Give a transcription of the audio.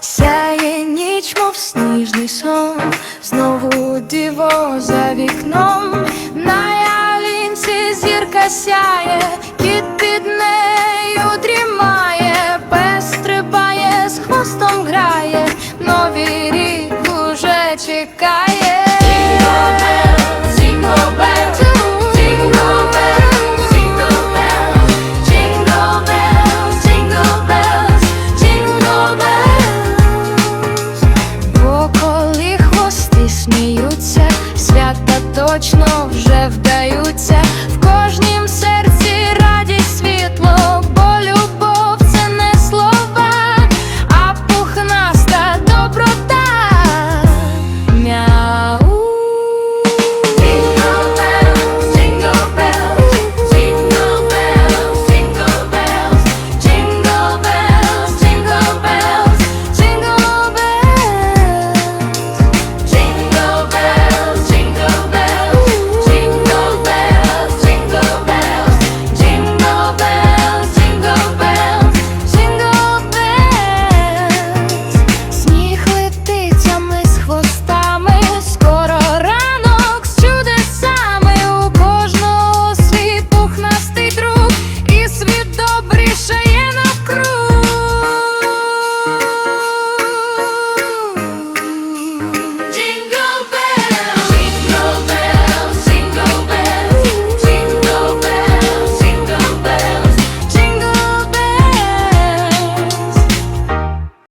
Сяє ніч, мов сніжний сон, знову диво за вікном, на ялинці зірка сяє, кіт під нею дрімає, пес стрибає, з хвостом грає, новий рік уже чекає. точно вже вдаються в кожнім серці.